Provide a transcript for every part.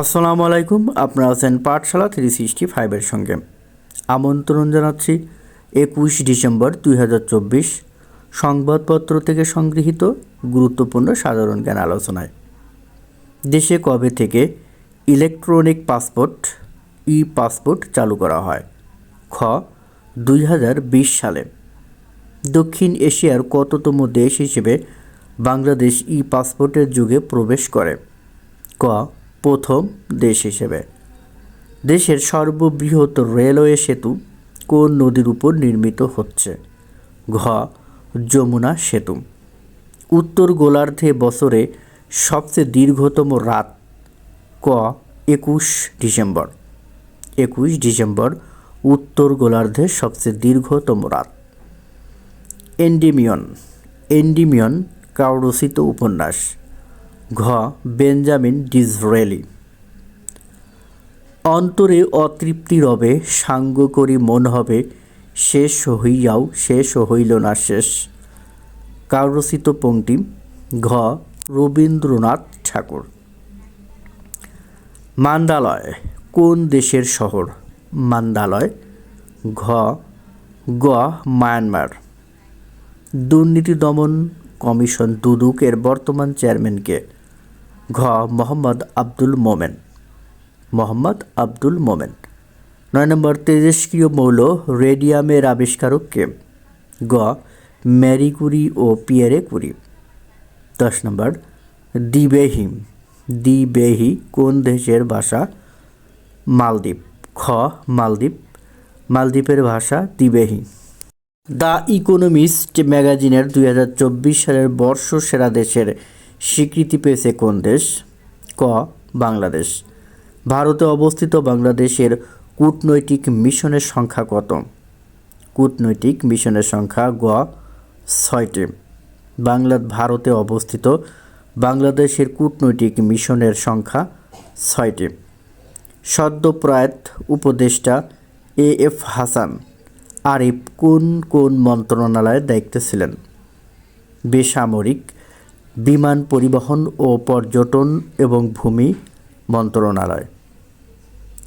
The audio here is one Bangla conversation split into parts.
আসসালামু আলাইকুম, আপনারা আছেন পাঠশালা থ্রি সিক্সটি ফাইভের সঙ্গে। আমন্ত্রণ জানাচ্ছি একুশ ডিসেম্বর দুই হাজার চব্বিশ, সংবাদপত্র থেকে সংগৃহীত গুরুত্বপূর্ণ সাধারণ জ্ঞান আলোচনায়। দেশে কবে থেকে ইলেকট্রনিক পাসপোর্ট ই পাসপোর্ট চালু করা হয়? খ, দুই হাজার বিশ সালে। দক্ষিণ এশিয়ার কততম দেশ হিসেবে বাংলাদেশ ই পাসপোর্টের যুগে প্রবেশ করে? ক প্রথম দেশ হিসেবে। দেশের সর্ববৃহৎ রেলওয়ে সেতু কোন নদীর উপর নির্মিত হচ্ছে? ঘ. যমুনা সেতু। উত্তর গোলার্ধে বছরে সবচেয়ে দীর্ঘতম রাত ক, একুশ ডিসেম্বর। একুশ ডিসেম্বর উত্তর গোলার্ধের সবচেয়ে দীর্ঘতম রাত। এন্ডিমিয়ন। এন্ডিমিয়ন কাররচিত উপন্যাস। ঘ, বেঞ্জামিন ডিজরেলি অন্তরে অতৃপ্তি রবে, সাঙ্গ করি মন হবে, শেষ হইয়াও শেষ হইল না শেষ। কাররচিত পংক্তি ঘ, রবীন্দ্রনাথ ঠাকুর। মান্দালয়, কোন দেশের শহর? মান্দালয়, ঘ গ মায়ানমার। দুর্নীতি দমন কমিশন দুদুকের বর্তমান চেয়ারম্যানকে। ঘ, মোহাম্মদ আব্দুল মোমেন। মোহাম্মদ আব্দুল মোমেন। নয় নম্বর, তেজস্ক্রিয় মৌল রেডিয়ামের আবিষ্কারক কে গ, ম্যারি কুরি ও পিয়ারে কুরি। দশ নম্বর দিবেহিম দিবেহি কোন দেশের ভাষা? মালদ্বীপ। খ, মালদ্বীপ। মালদ্বীপের ভাষা দিবেহি দ্য ইকোনমিস্ট ম্যাগাজিনের দুই হাজার চব্বিশ সালের বর্ষ সেরা দেশের স্বীকৃতি পেয়েছে কোন দেশ? ক, বাংলাদেশ। ভারতে অবস্থিত বাংলাদেশের কূটনৈতিক মিশনের সংখ্যা কত? কূটনৈতিক মিশনের সংখ্যা গ, ছয়টি। বাংলা, ভারতে অবস্থিত বাংলাদেশের কূটনৈতিক মিশনের সংখ্যা ছয়টি। সদ্যপ্রয়াত উপদেষ্টা এ এফ হাসান আরিফ কোন কোন মন্ত্রণালয়ের দায়িত্বে ছিলেন? বেসামরিক বিমান পরিবহন ও পর্যটন এবং ভূমি মন্ত্রণালয়।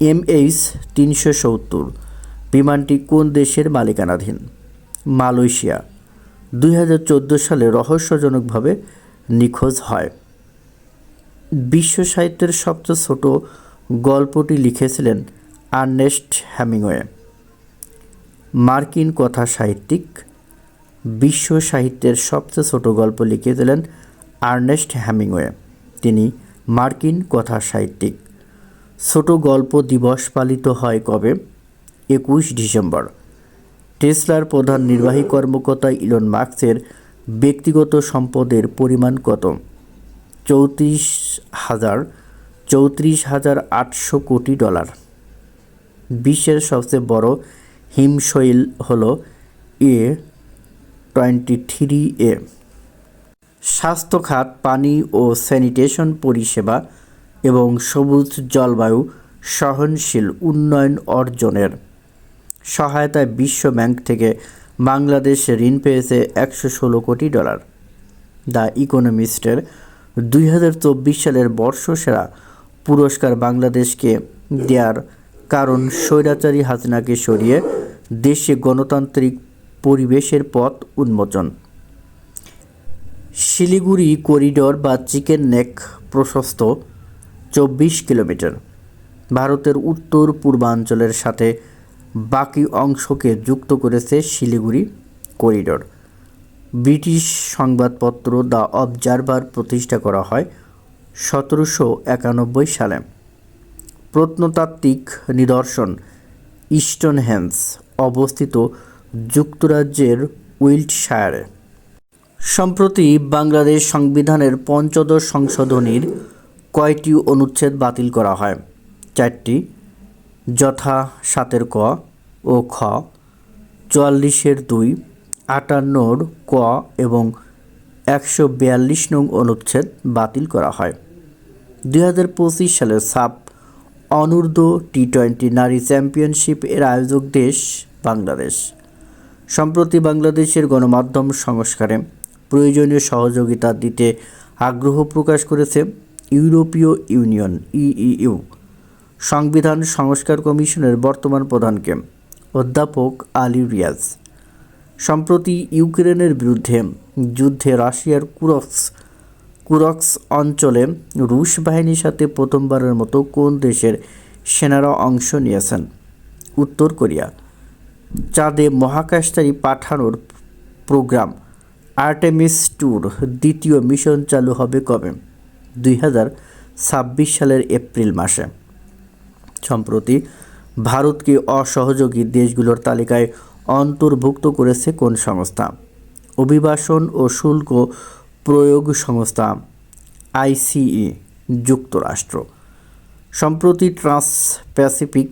এমএইচ তিনশো সত্তর, বিমানটি কোন দেশের মালিকানাধীন? মালয়েশিয়া। দুই হাজার চোদ্দ সালে রহস্যজনকভাবে নিখোঁজ হয়। বিশ্ব সাহিত্যের সবচেয়ে ছোট গল্পটি লিখেছিলেন আর্নেস্ট হ্যামিংওয়ে মার্কিন কথা সাহিত্যিক বিশ্ব সাহিত্যের সবচেয়ে ছোট গল্প লিখেছিলেন আর্নেস্ট হ্যামিংওয়ে তিনি মার্কিন কথা সাহিত্যিক ছোট গল্প দিবস পালিত হয় কবে? একুশ ডিসেম্বর। টেসলার প্রধান নির্বাহী কর্মকর্তা ইলন মার্কসের ব্যক্তিগত সম্পদের পরিমাণ কত? চৌত্রিশ হাজার চৌত্রিশ হাজার আটশো কোটি ডলার। বিশ্বের সবচেয়ে বড় হিমশৈল হল এ টোয়েন্টি থ্রি এ। স্বাস্থ্য খাত পানি ও স্যানিটেশন পরিষেবা এবং সবুজ জলবায়ু সহনশীল উন্নয়ন অর্জনের সহায়তায় বিশ্ব ব্যাংক থেকে বাংলাদেশ ঋণ পেয়েছে একশো ষোলো কোটি ডলার। দ্য ইকোনমিস্টের দুই হাজার চব্বিশ সালের বর্ষসেরা পুরস্কার বাংলাদেশকে দেওয়ার কারণ স্বৈরাচারী হাসিনাকে সরিয়ে দেশে গণতান্ত্রিক পরিবেশের পথ উন্মোচন। শিলিগুড়ি করিডর বা চিকেন নেক প্রশস্ত চব্বিশ কিলোমিটার। ভারতের উত্তর পূর্বাঞ্চলের সাথে বাকি অংশকে যুক্ত করেছে শিলিগুড়ি করিডর। ব্রিটিশ সংবাদপত্র দ্য অবজারভার প্রতিষ্ঠা করা হয় সতেরোশো একানব্বই সালে। প্রত্নতাত্ত্বিক নিদর্শন ইস্টনহ্যান্স অবস্থিত যুক্তরাজ্যের উইল্টশায়ারে। সম্প্রতি বাংলাদেশ সংবিধানের পঞ্চদশ সংশোধনীর কয়টি অনুচ্ছেদ বাতিল করা হয়? চারটি, যথা সাতের ক ও খ, চুয়াল্লিশের দুই, আটান্নর ক এবং একশো বিয়াল্লিশ নং অনুচ্ছেদ বাতিল করা হয়। দুই হাজার পঁচিশ সালের সাব অনূর্ধ্ব টি টোয়েন্টি নারী চ্যাম্পিয়নশিপ এর আয়োজক দেশ বাংলাদেশ। সম্প্রতি বাংলাদেশের গণমাধ্যম সংস্কারে প্রয়োজনীয় সহযোগিতা দিতে আগ্রহ প্রকাশ করেছে ইউরোপীয় ইউনিয়ন ইইউ সংবিধান সংস্কার কমিশনের বর্তমান প্রধানকে, অধ্যাপক আলী রিয়াজ। সম্প্রতি ইউক্রেনের বিরুদ্ধে যুদ্ধে রাশিয়ার কুরক্স কুরক্স অঞ্চলে রুশ বাহিনীর সাথে প্রথমবারের মতো কোন দেশের সেনারা অংশ নিয়েছেন? উত্তর কোরিয়া। চাঁদে মহাকাশচারী পাঠানোর প্রোগ্রাম। আর্টেমিস ট্যুর দ্বিতীয় মিশন চালু হবে কবে? দুই হাজার ছাব্বিশ সালের এপ্রিল মাসে। সম্প্রতি ভারতকে অসহযোগী দেশগুলোর তালিকায় অন্তর্ভুক্ত করেছে কোন সংস্থা? অভিবাসন ও শুল্ক প্রয়োগ সংস্থা আইসিই, যুক্তরাষ্ট্র। সম্প্রতি ট্রান্স প্যাসিফিক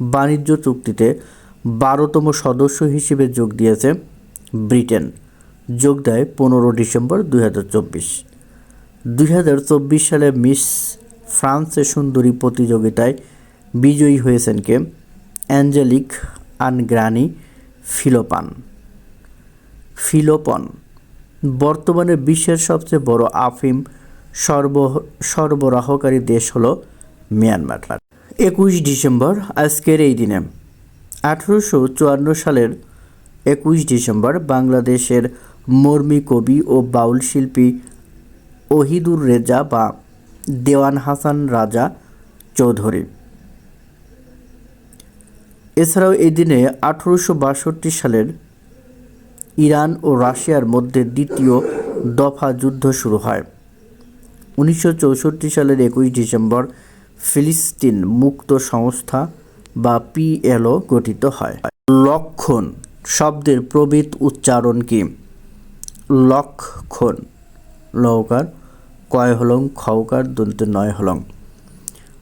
বাণিজ্য চুক্তিতে বারোতম সদস্য হিসেবে যোগ দিয়েছে ব্রিটেন। যোগ দেয় পনেরো ডিসেম্বর দুই হাজার চব্বিশ। দুই হাজার চব্বিশ সালে মিস ফ্রান্সের সুন্দরী প্রতিযোগিতায় বিজয়ী হয়েছেন কে? অ্যাঞ্জেলিক আনগ্রানি ফিলোপান। ফিলোপন, বর্তমানে বিশ্বের সবচেয়ে বড় আফিম সর্ব, সরবরাহকারী দেশ হলো মিয়ানমার। একুশ ডিসেম্বর, আজকের এই দিনে, আঠেরোশো চুয়ান্ন সালের একুশ ডিসেম্বর বাংলাদেশের মর্মী কবি ও বাউল শিল্পী ওহিদুর রেজা বা দেওয়ান হাসান রাজা চৌধুরী। এছাড়াও এই দিনে আঠেরোশো বাষট্টি সালের ইরান ও রাশিয়ার মধ্যে দ্বিতীয় দফা যুদ্ধ শুরু হয়। উনিশশো চৌষট্টি সালের একুশ ডিসেম্বর ফিলিস্তিন মুক্ত সংস্থা বা পিএলও গঠিত হয়। লক্ষণ শব্দের প্রবৃত উচ্চারণ কি? লক্ষণ। লৌকার কয় হলং খৌকার দন্ত নয় হলং।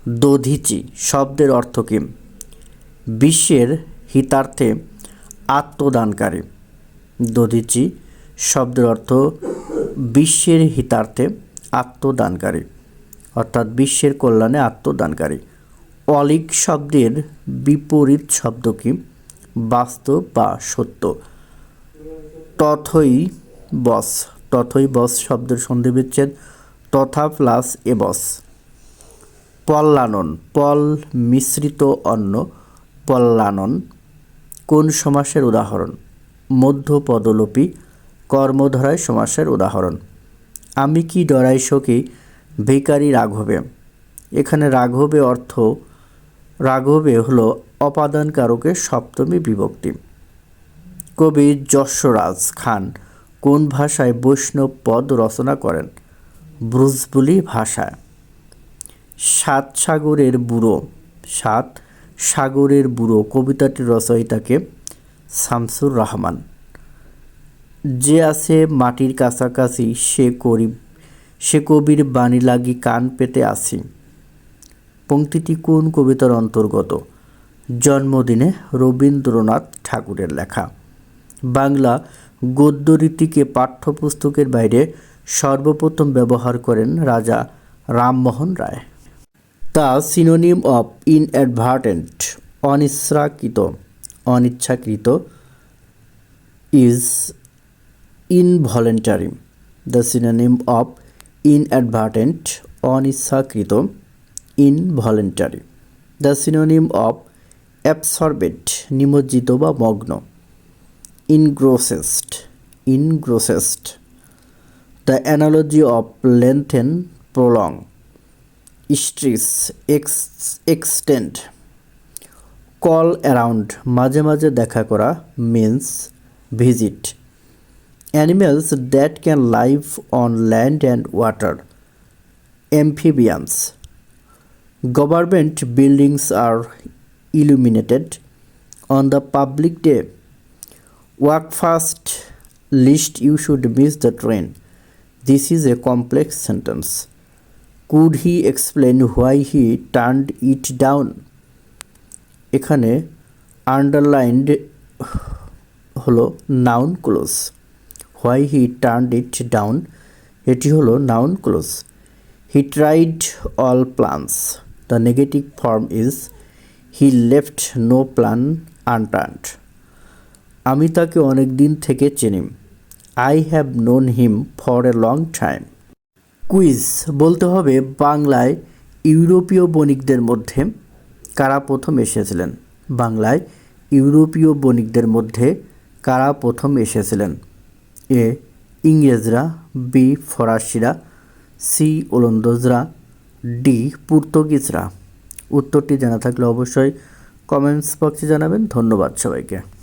দধিচি শব্দের অর্থ কি? বিশ্বের হিতার্থে আত্মদানকারী। দধিচি শব্দের অর্থ বিশ্বের হিতার্থে আত্মদানকারী। অর্থাৎ বিশ্বের কল্যাণে আত্মদানকারী। অলিক শব্দের বিপরীত শব্দ কি? বাস্তব বা সত্য। তথই বস, তথই বস শব্দের সন্ধি বিচ্ছেদ তথা প্লাস এ বস। পল্লানন, পল মিশ্রিত অন্ন, পল্লানন, কোন সমাসের উদাহরণ? মধ্য পদলোপী কর্মধারায় সমাসের উদাহরণ। আমি কি ডরাই সখী ভিকারি রাঘবে। এখানে রাঘবে অর্থ, রাঘবে হলো অপাদান কারকের সপ্তমী বিভক্তি। কবি যশরাজ খান কোন ভাষায় বৈষ্ণব পদ রচনা করেন? ব্রুজবুলি ভাষায়। সাত সাগরের বুড়ো। সাত সাগরের বুড়ো। কবিতাটির রচয়িতাকে শামসুর রহমান। যে আছে মাটির কাছাকাছি, সে করি সে কবির বাণী লাগি কান পেতে আসি। পংক্তিটি কোন কবিতার অন্তর্গত? জন্মদিনে রবীন্দ্রনাথ ঠাকুরের লেখা। বাংলা গদ্যরীতিকে পাঠ্যপুস্তকের বাইরে সর্বপ্রথম ব্যবহার করেন রাজা রামমোহন রায়। তা সিনোনিম অফ ইনঅ্যাডভার্টেন্ট অনিচ্ছাকৃত অনিচ্ছাকৃত is involuntary the synonym of inadvertent অনিচ্ছাকৃত involuntary the synonym of absorbed নিমজ্জিত বা মগ্ন। Engrossed engrossed the analogy of lengthen prolong stretch ex extend call around মাঝে মাঝে দেখা করা means visit animals that can live on land and water amphibians, government buildings are illuminated on the public day. Walk fast lest you should miss the train this is a complex sentence could he explain why he turned it down এখানে আন্ডারলাইন্ড হলো noun clause why he turned it down এটি হলো noun clause he tried all plans the negative form is he left no plan unturned আমি তাকে অনেক দিন থেকে চিনি। I have known him for a long time quiz বলতে হবে বাংলায় ইউরোপীয় বণিকদের মধ্যে কারা প্রথম এসেছিলেন? বাংলায় ইউরোপীয় বণিকদের মধ্যে কারা প্রথম এসেছিলেন? এ ইংরেজরা বি ফরাসিরা সি ওলন্দজরা ডি পর্তুগিজরা। উত্তরটি জানা থাকলে অবশ্যই কমেন্টস বক্সে জানাবেন। ধন্যবাদ সবাইকে।